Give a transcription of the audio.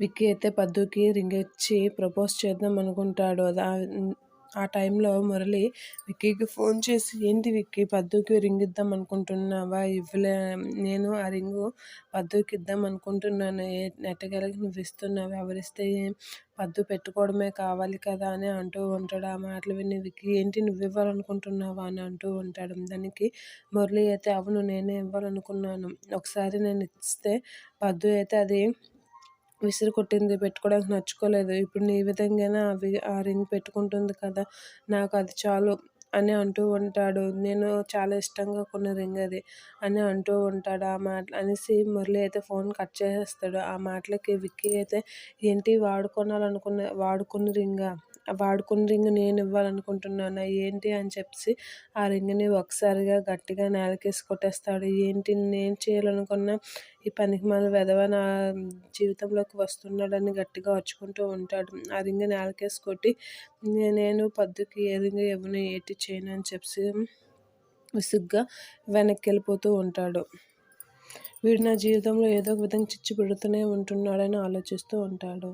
విక్కీ అయితే పద్దుకి రింగ్ ఇచ్చి ప్రపోజ్ చేద్దాం అనుకుంటాడు. ఆ టైంలో మురళి విక్కీకి ఫోన్ చేసి ఏంటి విక్కీ పద్దుకి రింగ్ ఇద్దాం అనుకుంటున్నావా? ఇవ్వలే నేను ఆ రింగు పద్దుకి ఇద్దాం అనుకుంటున్నాను. నెట్టగలకి నువ్వు ఇస్తున్నావు ఎవరిస్తే పద్దు పెట్టుకోవడమే కావాలి కదా అని అంటూ ఉంటాడు. ఆ మాటలు విని విక్కీ ఏంటి నువ్వు ఇవ్వాలనుకుంటున్నావా? అని అంటూ ఉంటాడు. దానికి మురళి అయితే అవును నేనే ఇవ్వాలనుకున్నాను. ఒకసారి నేను ఇస్తే పద్దు అయితే అది విసిరి కొట్టింది పెట్టుకోవడానికి నచ్చుకోలేదు. ఇప్పుడు నీ విధంగానే అవి ఆ రింగ్ పెట్టుకుంటుంది కదా నాకు అది చాలు అని అంటూ ఉంటాడు. నేను చాలా ఇష్టంగా కొన్న రింగ్ అది అని అంటూ ఉంటాడు. ఆ మాట అనేసి మురళి అయితే ఫోన్ కట్ చేసేస్తాడు. ఆ మాటలకి విక్కీ అయితే ఏంటి వాడుకోవాలనుకున్న వాడుకున్న రింగా? వాడుకున్న రింగ్ నేను ఇవ్వాలనుకుంటున్నాను ఏంటి అని చెప్పి ఆ రింగ్ని ఒకసారిగా గట్టిగా నేలకేసి కొట్టేస్తాడు. ఏంటి నేను చేయాలనుకున్న ఈ పనికి మన వెధవ నా జీవితంలోకి వస్తున్నాడని గట్టిగా వచ్చుకుంటూ ఉంటాడు. ఆ రింగ్ నేలకేసి కొట్టి నేను పద్దుకి ఏ రింగ్ ఇవ్వను ఏటి చేయను అని చెప్పి విసుగ్గా వెనక్కి వెళ్ళిపోతూ ఉంటాడు. వీడు నా జీవితంలో ఏదో ఒక విధంగా చిచ్చు పెడుతూనే ఉంటున్నాడని ఆలోచిస్తూ ఉంటాడు.